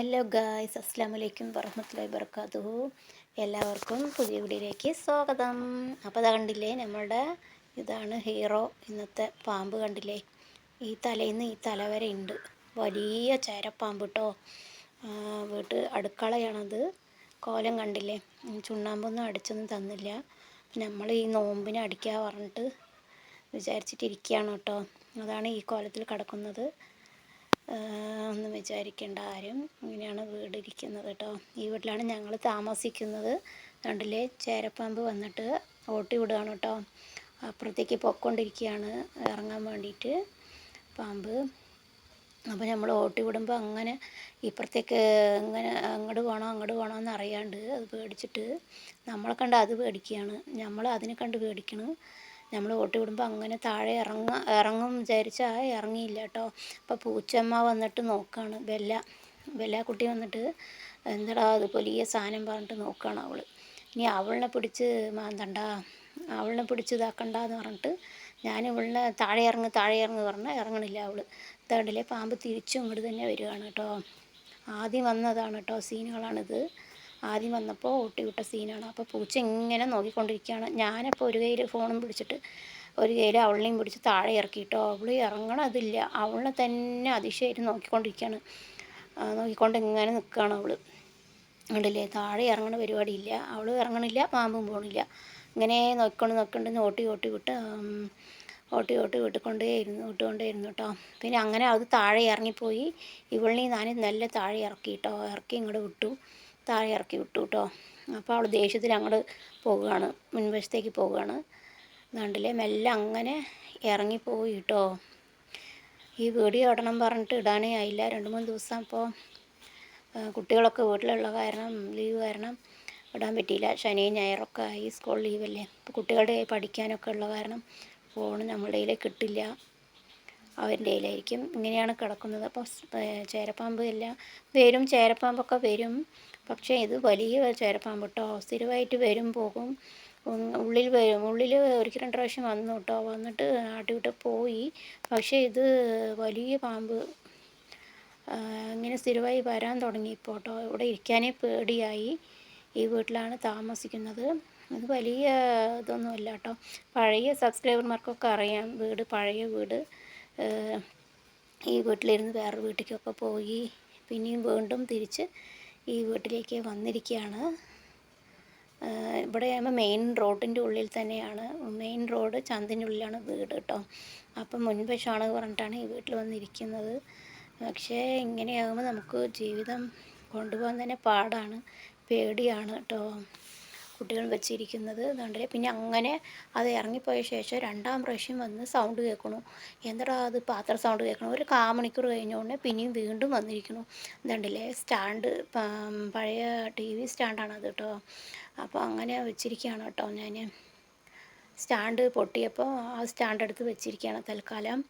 Hello guys അസ്സാം വലൈക്കും വറഹമത്തല്ലാ വർക്കാത്തുഹു എല്ലാവർക്കും പുതിയ വീഡിയോയിലേക്ക് സ്വാഗതം. അപ്പോൾ അത് കണ്ടില്ലേ നമ്മളുടെ ഇതാണ് ഹീറോ ഇന്നത്തെ പാമ്പ് കണ്ടില്ലേ? ഈ തലേന്ന് ഈ തല വരെ ഉണ്ട് വലിയ ചേരപ്പാമ്പ് കേട്ടോ വീട്ട് അടുക്കളയാണത്. കോലം കണ്ടില്ലേ? ചുണ്ണാമ്പൊന്നും അടിച്ചൊന്നും തന്നില്ല. നമ്മൾ ഈ നോമ്പിനെ അടിക്കാൻ പറഞ്ഞിട്ട് വിചാരിച്ചിട്ടിരിക്കുകയാണ് കേട്ടോ അതാണ് ഈ കോലത്തിൽ കിടക്കുന്നത്. ഒന്നും വിചാരിക്കേണ്ട ആരും ഇങ്ങനെയാണ് വീടിരിക്കുന്നത് കേട്ടോ. ഈ വീട്ടിലാണ് ഞങ്ങൾ താമസിക്കുന്നത്. കണ്ടില്ലേ ചേരപ്പാമ്പ് വന്നിട്ട് ഓട്ടി വിടുകയാണ് കേട്ടോ. അപ്പുറത്തേക്ക് പൊക്കൊണ്ടിരിക്കുകയാണ് ഇറങ്ങാൻ വേണ്ടിയിട്ട് പാമ്പ്. അപ്പോൾ നമ്മൾ ഓട്ടി വിടുമ്പോൾ അങ്ങനെ ഇപ്പുറത്തേക്ക് ഇങ്ങനെ അങ്ങോട്ട് പോകണോ അങ്ങോട്ട് പോകണോ എന്ന് അറിയാണ്ട് അത് പേടിച്ചിട്ട് നമ്മളെ കണ്ട് അത് പേടിക്കുകയാണ്. നമ്മൾ അതിനെ കണ്ട് പേടിക്കണം. നമ്മൾ ഓട്ടി വിടുമ്പോൾ അങ്ങനെ താഴെ ഇറങ്ങ ഇറങ്ങും വിചാരിച്ചാൽ ഇറങ്ങിയില്ല കേട്ടോ. അപ്പോൾ പൂച്ചമ്മ വന്നിട്ട് നോക്കുകയാണ് ബെല്ല ബെല്ല കുട്ടി വന്നിട്ട് എന്താടാ അത് വലിയ സാധനം പറഞ്ഞിട്ട് നോക്കുകയാണ് അവൾ ഇനി അവളിനെ പിടിച്ച് മാന്തണ്ട അവളിനെ പിടിച്ച് ഇതാക്കണ്ട എന്ന് പറഞ്ഞിട്ട് ഞാൻ ഇവളിനെ താഴെ ഇറങ്ങ് താഴെ ഇറങ്ങ് പറഞ്ഞാൽ ഇറങ്ങണില്ല അവൾ ഇതാണ്ടല്ലേ പാമ്പ് തിരിച്ചും ഇങ്ങോട്ട് തന്നെ വരികയാണ് കേട്ടോ. ആദ്യം വന്നതാണ് കേട്ടോ സീനുകളാണിത്. ആദ്യം വന്നപ്പോൾ ഓട്ടി വിട്ട സീനാണ്. അപ്പോൾ പൂച്ച ഇങ്ങനെ നോക്കിക്കൊണ്ടിരിക്കുകയാണ്. ഞാനപ്പോൾ ഒരു കയ്യിൽ ഫോണും പിടിച്ചിട്ട് ഒരു കയ്യിൽ അവളിനെയും പിടിച്ച് താഴെ ഇറക്കിയിട്ടോ അവൾ ഇറങ്ങണതില്ല അവളെ തന്നെ അതിശയായിട്ട് നോക്കിക്കൊണ്ടിരിക്കുകയാണ്. നോക്കിക്കൊണ്ട് ഇങ്ങനെ നിൽക്കുകയാണ് അവൾ കണ്ടില്ലേ? താഴെ ഇറങ്ങണ പരിപാടിയില്ല. അവൾ ഇറങ്ങണില്ല പാമ്പും പോകണില്ല ഇങ്ങനെ നോക്കിക്കൊണ്ട് നോക്കിക്കൊണ്ട് ഓട്ടി ഓട്ടി വിട്ട് ഓട്ടി ഓട്ടി വിട്ടുകൊണ്ടേ ഇരുന്നു വിട്ടുകൊണ്ടേ ഇരുന്നു കേട്ടോ. പിന്നെ അങ്ങനെ അത് താഴെ ഇറങ്ങിപ്പോയി. ഇവളിനെ ഞാൻ നല്ല താഴെ ഇറക്കി കേട്ടോ ഇറക്കി ഇങ്ങോട്ട് വിട്ടു. താഴെ ഇറക്കി വിട്ടു കേട്ടോ അപ്പോൾ അവൾ ദേഷ്യത്തിൽ അങ്ങോട്ട് പോവുകയാണ് മുൻവശത്തേക്ക് പോവുകയാണ് കണ്ടില്ലേ? മെല്ലെ അങ്ങനെ ഇറങ്ങിപ്പോയി കേട്ടോ ഈ വീഡിയോ ഇടണം പറഞ്ഞിട്ട് ഇടാനേ ആയില്ല. രണ്ട് മൂന്ന് ദിവസം അപ്പോൾ കുട്ടികളൊക്കെ വീട്ടിലുള്ള കാരണം ലീവ് കാരണം ഇടാൻ പറ്റിയില്ല. ശനിയും ഞായറൊക്കെ ആയി. സ്കൂൾ ലീവല്ലേ അപ്പോൾ കുട്ടികളുടെ പഠിക്കാനൊക്കെ ഉള്ള കാരണം ഫോൺ നമ്മുടെ കയ്യിൽ കിട്ടില്ല. അവരുടെ കയ്യിലായിരിക്കും ഇങ്ങനെയാണ് കിടക്കുന്നത്. അപ്പോൾ ചേരപ്പാമ്പ് എല്ലാം വരും ചേരപ്പാമ്പൊക്കെ വരും. പക്ഷേ ഇത് വലിയ ചേരപ്പാമ്പ് കേട്ടോ. സ്ഥിരമായിട്ട് വരും പോകും. ഉള്ളിൽ വരും. ഉള്ളിൽ ഒരിക്കൽ രണ്ട് പ്രാവശ്യം വന്നു കേട്ടോ. വന്നിട്ട് നാട്ടി വിട്ട് പോയി. പക്ഷേ ഇത് വലിയ പാമ്പ് ഇങ്ങനെ സ്ഥിരമായി വരാൻ തുടങ്ങി ഇപ്പോൾ കേട്ടോ. ഇവിടെ ഇരിക്കാനേ പേടിയായി. ഈ വീട്ടിലാണ് താമസിക്കുന്നത്. അത് വലിയ ഇതൊന്നുമല്ല കേട്ടോ. പഴയ സബ്സ്ക്രൈബർമാർക്കൊക്കെ അറിയാം. വീട് പഴയ വീട്. ഈ വീട്ടിലിരുന്ന് വേറൊരു വീട്ടിലേക്കൊക്കെ പോയി പിന്നെയും വീണ്ടും തിരിച്ച് ഈ വീട്ടിലേക്ക് വന്നിരിക്കുകയാണ്. ഇവിടെ ആകുമ്പോൾ മെയിൻ റോഡിന്റെ ഉള്ളിൽ തന്നെയാണ്. മെയിൻ റോഡ് ചന്തിന്റെ ഉള്ളിലാണ് വീട് കേട്ടോ. അപ്പം മുൻവശമാണ് പറഞ്ഞിട്ടാണ് ഈ വീട്ടിൽ വന്നിരിക്കുന്നത്. പക്ഷേ ഇങ്ങനെയാകുമ്പോൾ നമുക്ക് ജീവിതം കൊണ്ടുപോകാൻ തന്നെ പാടാണ് പേടിയാണ് കേട്ടോ. കുട്ടികൾ വെച്ചിരിക്കുന്നത് കണ്ടില്ലേ? പിന്നെ അങ്ങനെ അത് ഇറങ്ങിപ്പോയ ശേഷം രണ്ടാം പ്രാവശ്യം വന്ന് സൗണ്ട് കേൾക്കണു. എന്താ അത് പാത്ര സൗണ്ട് കേൾക്കണു. ഒരു കാ മണിക്കൂർ കഴിഞ്ഞോണ്ട് പിന്നെയും വീണ്ടും വന്നിരിക്കണു. ഇതുണ്ടല്ലേ സ്റ്റാൻഡ് പഴയ ടി വി സ്റ്റാൻഡാണ് അത് കേട്ടോ അപ്പോൾ അങ്ങനെ വെച്ചിരിക്കുകയാണ് കേട്ടോ ഞാൻ സ്റ്റാൻഡ് പൊട്ടിയപ്പോൾ ആ സ്റ്റാൻഡ് എടുത്ത് വെച്ചിരിക്കുകയാണ് തൽക്കാലം.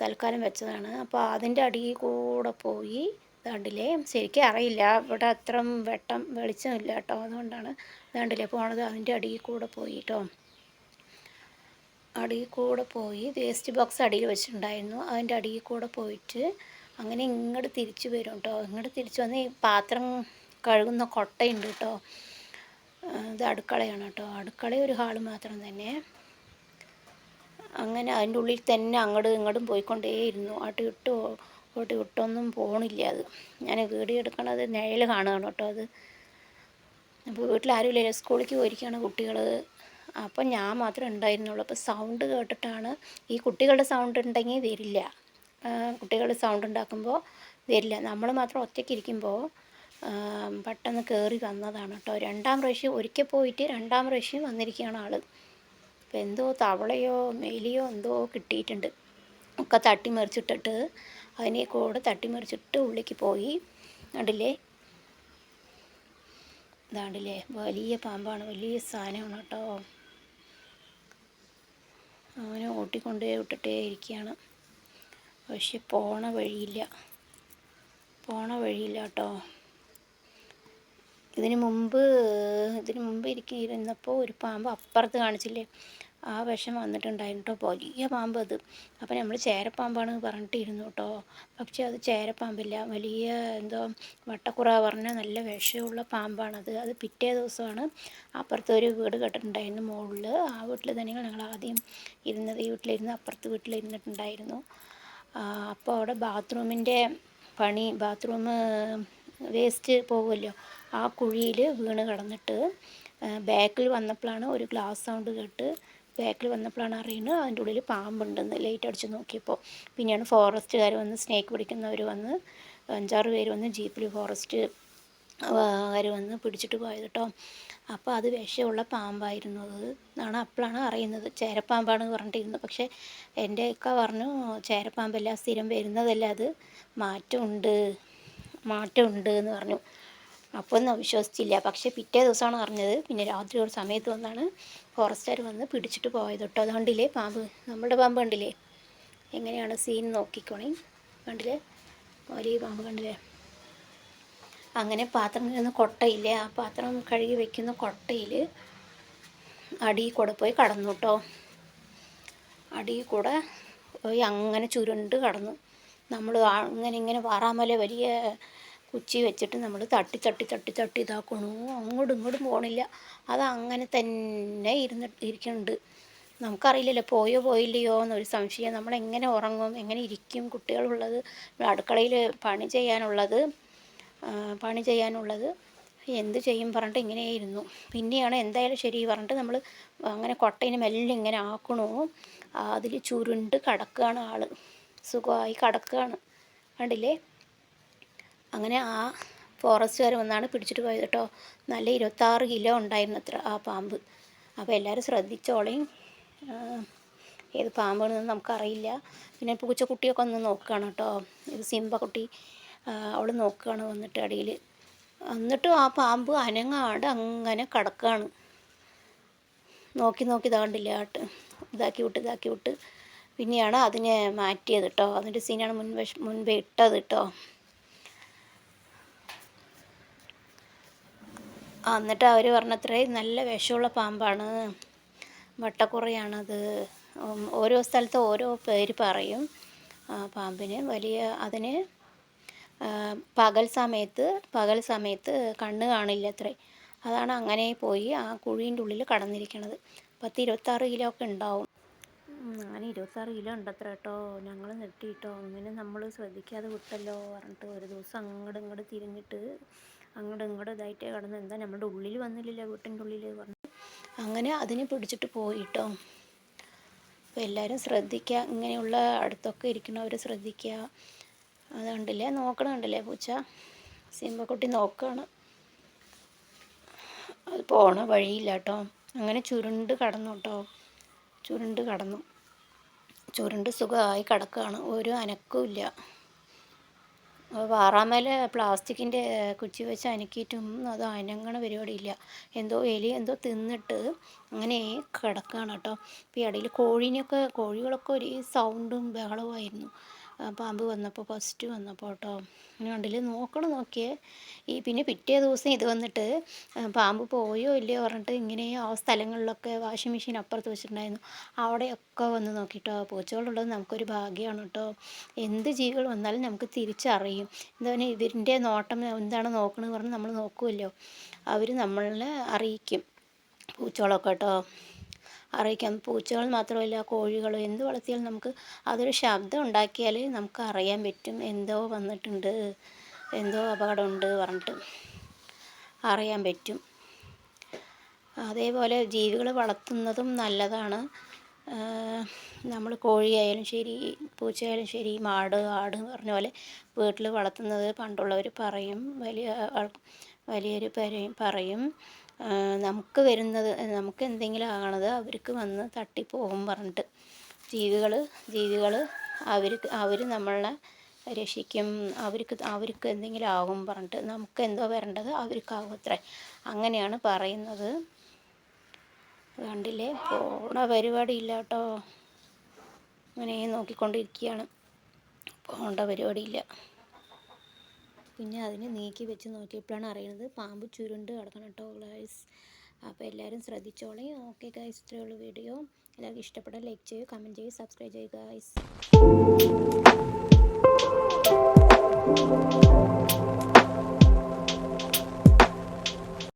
തൽക്കാലം വെച്ചതാണ്. അപ്പോൾ അതിന്റെ അടിയിൽ കൂടെ പോയി കണ്ടില്ലേ? ശരിക്കും അറിയില്ല. ഇവിടെ അത്ര വെട്ടം വെളിച്ചമില്ല കേട്ടോ. അതുകൊണ്ടാണ് കണ്ടില്ലേ പോണത് അതിന്റെ അടിയിൽ കൂടെ പോയി കേട്ടോ അടിയിൽ കൂടെ പോയി വേസ്റ്റ് ബോക്സ് അടിയിൽ വെച്ചിട്ടുണ്ടായിരുന്നു. അതിന്റെ അടിയിൽ കൂടെ പോയിട്ട് അങ്ങനെ ഇങ്ങോട്ട് തിരിച്ചു വരും കേട്ടോ. ഇങ്ങോട്ട് തിരിച്ചു വന്ന് ഈ പാത്രം കഴുകുന്ന കൊട്ടയുണ്ട് കേട്ടോ. ഇത് അടുക്കളയാണ് കേട്ടോ. അടുക്കള ഒരു ഹാൾ മാത്രം തന്നെ. അങ്ങനെ അതിന്റെ ഉള്ളിൽ തന്നെ അങ്ങോട്ടും ഇങ്ങോട്ടും പോയിക്കൊണ്ടേയിരുന്നു. അട്ട് വിട്ടോ ഓട്ടി വിട്ടൊന്നും പോണില്ല അത്. ഞാൻ വീഡിയോ എടുക്കണത് നിഴൽ കാണുകയാണ് കേട്ടോ അത്. അപ്പോൾ വീട്ടിൽ ഇല്ല സ്കൂളിലേക്ക് പോയിരിക്കുകയാണ് കുട്ടികൾ. അപ്പം ഞാൻ മാത്രമേ ഉണ്ടായിരുന്നുള്ളൂ. അപ്പോൾ സൗണ്ട് കേട്ടിട്ടാണ് ഈ കുട്ടികളുടെ സൗണ്ട് ഉണ്ടെങ്കിൽ വരില്ല. കുട്ടികളുടെ സൗണ്ട് ഉണ്ടാക്കുമ്പോൾ വരില്ല. നമ്മൾ മാത്രം ഒറ്റയ്ക്ക് ഇരിക്കുമ്പോൾ പെട്ടെന്ന് കയറി വന്നതാണ് കേട്ടോ. രണ്ടാം പ്രാവശ്യം ഒരിക്കൽ പോയിട്ട് രണ്ടാം പ്രാവശ്യം വന്നിരിക്കുകയാണ് ആൾ അപ്പോൾ എന്തോ തവളയോ മെലിയോ എന്തോ കിട്ടിയിട്ടുണ്ട്. ഒക്കെ തട്ടിമറിച്ചിട്ടിട്ട് അതിനെ കൂടെ തട്ടിമറിച്ചിട്ട് ഉള്ളിലേക്ക് പോയി. കണ്ടില്ലേ? ഇതാണ്ടില്ലേ? വലിയ പാമ്പാണ്. വലിയ സാധനമാണ് കേട്ടോ. അവനെ ഓട്ടിക്കൊണ്ടേ വിട്ടിട്ടേ ഇരിക്കുകയാണ്. പക്ഷെ പോണ വഴിയില്ല. പോണ വഴിയില്ല കേട്ടോ. ഇതിന് മുമ്പ് ഇതിന് മുമ്പ് ഇരിക്കുന്നപ്പോൾ ഒരു പാമ്പ് അപ്പുറത്ത് കാണിച്ചില്ലേ? ആ വിഷം വന്നിട്ടുണ്ടായിരുന്നു കേട്ടോ വലിയ പാമ്പ് അത്. അപ്പോൾ നമ്മൾ ചേരപ്പാമ്പാണ് പറഞ്ഞിട്ടിരുന്നു കേട്ടോ പക്ഷേ അത് ചേരപ്പാമ്പില്ല. വലിയ എന്തോ വട്ടക്കുറ പറഞ്ഞ നല്ല വിഷമുള്ള പാമ്പാണത്. അത് പിറ്റേ ദിവസമാണ് അപ്പുറത്തെ ഒരു വീട് കെട്ടിട്ടുണ്ടായിരുന്നു മുകളിൽ ആ വീട്ടിൽ തന്നെയാണ് ഞങ്ങൾ ആദ്യം ഇരുന്നത്. ഈ വീട്ടിലിരുന്ന് അപ്പുറത്തെ വീട്ടിലിരുന്നിട്ടുണ്ടായിരുന്നു. അപ്പോൾ അവിടെ ബാത്റൂമിന്റെ പണി ബാത്റൂം വേസ്റ്റ് പോകുമല്ലോ ആ കുഴിയിൽ വീണ് കിടന്നിട്ട് ബാക്കിൽ വന്നപ്പോഴാണ് ഒരു ഗ്ലാസ് സൗണ്ട് കേട്ട് ബാക്കിൽ വന്നപ്പോഴാണ് അറിയുന്നത് അതിന്റെ ഉള്ളിൽ പാമ്പുണ്ടെന്ന് ലൈറ്റ് അടിച്ച് നോക്കിയപ്പോൾ. പിന്നെയാണ് ഫോറസ്റ്റുകാർ വന്ന് സ്നേക്ക് പിടിക്കുന്നവർ വന്ന് അഞ്ചാറ് പേര് വന്ന് ജീപ്പിൽ ഫോറസ്റ്റ് കാര് വന്ന് പിടിച്ചിട്ട് പോയത് കേട്ടോ. അപ്പോൾ അത് വിഷമുള്ള പാമ്പായിരുന്നു അത് എന്നാണ് അപ്പോഴാണ് അറിയുന്നത്. ചേരപ്പാമ്പാണെന്ന് പറഞ്ഞിട്ടിരുന്നു. പക്ഷേ എന്റെ ഒക്കെ പറഞ്ഞു ചേരപ്പാമ്പല്ല സ്ഥിരം വരുന്നതല്ല അത്? മാറ്റമുണ്ട് മാറ്റമുണ്ട് എന്ന് പറഞ്ഞു. അപ്പോൾ ഒന്നും വിശ്വസിച്ചില്ല. പക്ഷേ പിറ്റേ ദിവസമാണ് അറിഞ്ഞത്. പിന്നെ രാത്രി ഒരു സമയത്ത് വന്നാണ് ഫോറസ്റ്റുകാർ വന്ന് പിടിച്ചിട്ട് പോയത് കേട്ടോ. അതുകൊണ്ടില്ലേ പാമ്പ്? നമ്മുടെ പാമ്പ് കണ്ടില്ലേ? എങ്ങനെയാണ് സീൻ നോക്കിക്കോണേ. കണ്ടില്ലേ? വലിയ പാമ്പ് കണ്ടില്ലേ? അങ്ങനെ പാത്രം കഴുകുന്ന കൊട്ടയില്ലേ? ആ പാത്രം കഴുകി വെക്കുന്ന കൊട്ടയിൽ അടി കൂടെ പോയി കടന്നു കേട്ടോ. അടി കൂടെ പോയി അങ്ങനെ ചുരുണ്ട് കടന്നു. നമ്മൾ അങ്ങനെ ഇങ്ങനെ വാറാമല വലിയ കുച്ചി വെച്ചിട്ട് നമ്മൾ തട്ടി തട്ടി തട്ടി തട്ടി ഇതാക്കണു. അങ്ങോട്ടും ഇങ്ങോട്ടും പോകണില്ല അത് അങ്ങനെ തന്നെ ഇരുന്ന് ഇരിക്കുന്നുണ്ട് നമുക്കറിയില്ലല്ലോ പോയോ പോയില്ലയോ എന്നൊരു സംശയം. നമ്മൾ എങ്ങനെ ഉറങ്ങും എങ്ങനെ ഇരിക്കും കുട്ടികളുള്ളത് അടുക്കളയിൽ പണി ചെയ്യാനുള്ളത് പണി ചെയ്യാനുള്ളത് എന്ത് ചെയ്യും പറഞ്ഞിട്ട് ഇങ്ങനെ ഇങ്ങനെയായിരുന്നു പിന്നെയാണ് എന്തായാലും ശരി പറഞ്ഞിട്ട് നമ്മൾ അങ്ങനെ കൊട്ടയിന് മെല്ലെ ഇങ്ങനെ ആക്കണു. അതിൽ ചുരുണ്ട് കിടക്കുകയാണ് ആൾ സുഖമായി കിടക്കുകയാണ് കണ്ടില്ലേ? അങ്ങനെ ആ ഫോറസ്റ്റുകാർ വന്നാണ് പിടിച്ചിട്ട് പോയത് കേട്ടോ നല്ല ഇരുപത്താറ് കിലോ ഉണ്ടായിരുന്നു അത്ര ആ പാമ്പ്. അപ്പോൾ എല്ലാവരും ശ്രദ്ധിച്ചോളേം. ഏത് പാമ്പാണെന്ന് നമുക്കറിയില്ല. പിന്നെ പൂച്ചക്കുട്ടിയൊക്കെ ഒന്ന് നോക്കുകയാണ് കേട്ടോ ഇത് സിംബ കുട്ടി അവൾ നോക്കുകയാണ് വന്നിട്ട് അടിയിൽ എന്നിട്ടും ആ പാമ്പ് അനങ്ങാണ്ട് അങ്ങനെ കിടക്കുകയാണ് നോക്കി നോക്കി ഇതാണ്ടില്ല ആട്ട്. ഇതാക്കി വിട്ട് ഇതാക്കി വിട്ട്. പിന്നെയാണ് അതിനെ മാറ്റിയത് കേട്ടോ അതിന്റെ സീനാണ് മുൻവശ മുൻപേ ഇട്ടത് കേട്ടോ എന്നിട്ട് അവർ പറഞ്ഞത്രേ നല്ല വിഷമുള്ള പാമ്പാണ്. വട്ടക്കുറയാണത്. ഓരോ സ്ഥലത്ത് ഓരോ പേര് പറയും. പാമ്പിന് വലിയ അതിന് പകൽ സമയത്ത് പകൽ സമയത്ത് കണ്ണ് കാണില്ല അത്രേ. അതാണ് അങ്ങനെ പോയി ആ കുഴീന്റെ ഉള്ളിൽ കടന്നിരിക്കണത്. പത്ത് ഇരുപത്താറ് കിലോ ഒക്കെ ഉണ്ടാവും. അങ്ങനെ ഇരുപത്താറ് കിലോ ഉണ്ടത്ര കേട്ടോ ഞങ്ങൾ നെട്ടിട്ടോ അങ്ങനെ നമ്മൾ ശ്രദ്ധിക്കാതെ വിട്ടല്ലോ പറഞ്ഞിട്ട് ഒരു ദിവസം അങ്ങോട്ട് ഇങ്ങോട്ട് തിരിഞ്ഞിട്ട് അങ്ങോട്ട് ഇങ്ങോട്ടും ഇതായിട്ട് കിടന്ന്. എന്താ നമ്മുടെ ഉള്ളിൽ വന്നില്ലല്ലോ വീട്ടിന്റെ ഉള്ളിൽ പറഞ്ഞു. അങ്ങനെ അതിനെ പിടിച്ചിട്ട് പോയിട്ടോ. അപ്പോൾ എല്ലാവരും ശ്രദ്ധിക്കുക ഇങ്ങനെയുള്ള അടുത്തൊക്കെ ഇരിക്കണവർ ശ്രദ്ധിക്കുക അത് കണ്ടില്ലേ? നോക്കണുണ്ടല്ലേ പൂച്ച? സിംബക്കുട്ടി നോക്കുകയാണ് അത് പോണ വഴിയില്ല കേട്ടോ അങ്ങനെ ചുരുണ്ട് കടന്നു കേട്ടോ. ചുരുണ്ട് കടന്നു. ചുരുണ്ട് സുഖമായി കിടക്കുകയാണ് ഒരു അനക്കവും ഇല്ല. വാറാമല പ്ലാസ്റ്റിക്കിന്റെ കുച്ചി വെച്ച് അനക്കിയിട്ടും അത് അനങ്ങണ പരിപാടിയില്ല. എന്തോ എലി എന്തോ തിന്നിട്ട് അങ്ങനെ കിടക്കുകയാണ് കേട്ടോ. ഇപ്പോൾ ഇടയിൽ കോഴീനെയൊക്കെ കോഴികളൊക്കെ ഒരു സൗണ്ടും ബഹളവുമായിരുന്നു. പാമ്പ് വന്നപ്പോൾ ഫസ്റ്റ് വന്നപ്പോൾ കേട്ടോ കണ്ടില്ലേ നോക്കണം നോക്കിയേ. ഈ പിന്നെ പിറ്റേ ദിവസം ഇത് വന്നിട്ട് പാമ്പ് പോയോ ഇല്ലയോ പറഞ്ഞിട്ട് ഇങ്ങനെ ആ സ്ഥലങ്ങളിലൊക്കെ വാഷിംഗ് മെഷീൻ അപ്പുറത്ത് വെച്ചിട്ടുണ്ടായിരുന്നു. അവിടെയൊക്കെ വന്ന് നോക്കിയിട്ടോ പൂച്ചകളുള്ളത് നമുക്കൊരു ഭാഗ്യമാണ് കേട്ടോ എന്ത് ജീവികൾ വന്നാലും നമുക്ക് തിരിച്ചറിയും. എന്താ ഇവരിന്റെ നോട്ടം എന്താണ് നോക്കണമെന്ന് പറഞ്ഞ് നമ്മൾ നോക്കുമല്ലോ അവർ നമ്മളെ അറിയിക്കും. പൂച്ചകളൊക്കെ കേട്ടോ അറിയിക്കാം. പൂച്ചകൾ മാത്രമല്ല കോഴികളോ എന്ത് വളർത്തിയാലും നമുക്ക് അതൊരു ശബ്ദം ഉണ്ടാക്കിയാൽ നമുക്ക് അറിയാൻ പറ്റും എന്തോ വന്നിട്ടുണ്ട് എന്തോ അപകടമുണ്ട് പറഞ്ഞിട്ട് അറിയാൻ പറ്റും. അതേപോലെ ജീവികൾ വളർത്തുന്നതും നല്ലതാണ്. നമ്മൾ കോഴിയായാലും ശരി പൂച്ചയായാലും ശരി മാട് ആട് പറഞ്ഞ പോലെ വീട്ടിൽ വളർത്തുന്നത് പണ്ടുള്ളവർ പറയും വലിയ വലിയൊരു പറയും. നമുക്ക് വരുന്നത് നമുക്ക് എന്തെങ്കിലും ആകണത് അവർക്ക് വന്ന് തട്ടിപ്പോകും പറഞ്ഞിട്ട്. ജീവികൾ ജീവികൾ അവർക്ക് അവർ നമ്മളെ രക്ഷിക്കും അവർക്ക് അവർക്ക് എന്തെങ്കിലും ആകും പറഞ്ഞിട്ട് നമുക്ക് എന്തോ വരേണ്ടത് അവർക്കാകും അത്രേ. അങ്ങനെയാണ് പറയുന്നത്. കണ്ടില്ലേ? പോണ പരിപാടി ഇല്ല കേട്ടോ. അങ്ങനെ നോക്കിക്കൊണ്ടിരിക്കുകയാണ്. പോകേണ്ട പരിപാടിയില്ല പിന്നെ അതിനെ നീക്കി വെച്ച് നോക്കിയപ്പോഴാണ് അറിയുന്നത് പാമ്പ് ചുരുണ്ട് കിടക്കണം കേട്ടോ ഗൈസ് അപ്പോൾ എല്ലാവരും ശ്രദ്ധിച്ചോളേ. ഓക്കെ ഗൈസ് ഇത്രയേ ഉള്ളൂ വീഡിയോ എല്ലാവർക്കും ഇഷ്ടപ്പെട്ടാൽ ലൈക്ക് ചെയ്യുക കമന്റ് ചെയ്യുക സബ്സ്ക്രൈബ് ചെയ്യുക ഗൈസ്